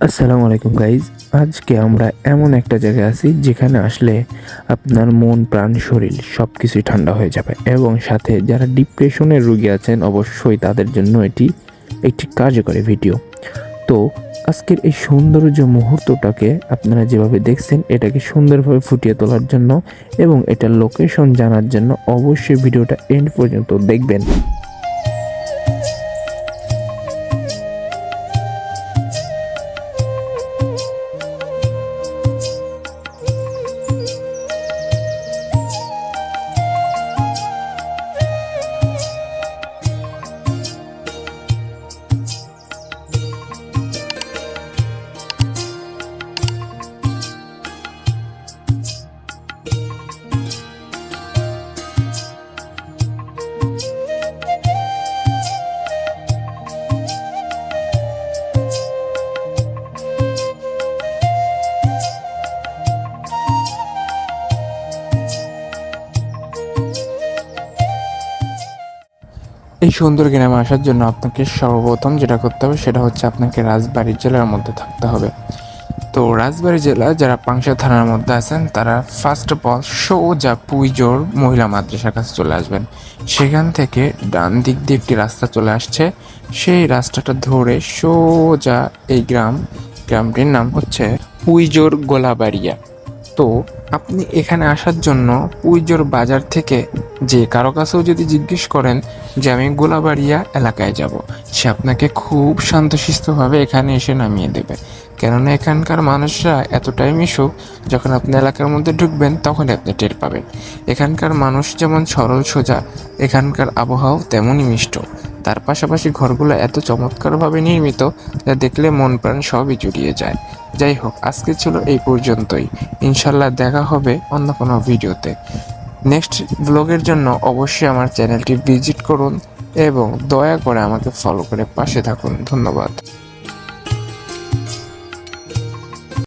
আসসালামু আলাইকুম গাইজ আজকে আমরা এমন একটা জায়গায় আছি যেখানে আসলে আপনার মন, প্রাণ, শরীর সব কিছুই ঠান্ডা হয়ে যাবে এবং সাথে যারা ডিপ্রেশনের রুগী আছেন অবশ্যই তাদের জন্য এটি একটি কার্যকরী ভিডিও তো আজকের এই সৌন্দর্য মুহূর্তটাকে আপনারা যেভাবে দেখছেন এটাকে সুন্দরভাবে ফুটিয়ে তোলার জন্য এবং এটার লোকেশন জানার জন্য অবশ্যই ভিডিওটা এন্ড পর্যন্ত দেখবেন। এই সুন্দর গ্রামে আসার জন্য আপনাকে সর্বপ্রথম যেটা করতে হবে সেটা হচ্ছে আপনাকে রাজবাড়ি জেলার মধ্যে থাকতে হবে। তো রাজবাড়ি জেলা যারা পাংশা থানার মধ্যে আছেন, তারা ফার্স্ট অফ অল সোজা পুইজোর মহিলা মাদ্রাসার কাছে চলে আসবেন। সেখান থেকে ডান দিক দিয়ে একটি রাস্তা চলে আসছে। সেই রাস্তাটা ধরে সোজা এই গ্রাম, গ্রামটির নাম হচ্ছে পুইজোর গোলাবাড়িয়া। তো আপনি এখানে আসার জন্য পুইজোর বাজার থেকে যে কারও কাছেও যদি জিজ্ঞেস করেন যে আমি গোলাবাড়িয়া এলাকায় যাব, সে আপনাকে খুব শান্তশিস্তভাবে এখানে এসে নামিয়ে দেবে। কেননা এখানকার মানুষরা এতটাই মিশুক, যখন আপনি এলাকার মধ্যে ঢুকবেন, তখনই আপনি টের পাবেন। এখানকার মানুষ যেমন সরল সোজা, এখানকার আবহাওয়াও তেমনই মিষ্ট। তার পাশাপাশি ঘরগুলো এত চমৎকারভাবে নির্মিত, যা দেখলে মন প্রাণ সবই জুড়িয়ে যায়। যাই হোক আজকে ছিল এই পর্যন্তই। ইনশাল্লাহ দেখা হবে অন্য কোনো ভিডিওতে। নেক্সট ব্লগের জন্য অবশ্যই আমার চ্যানেলটি ভিজিট করুন এবং দয়া করে আমাকে ফলো করে পাশে থাকুন। ধন্যবাদ।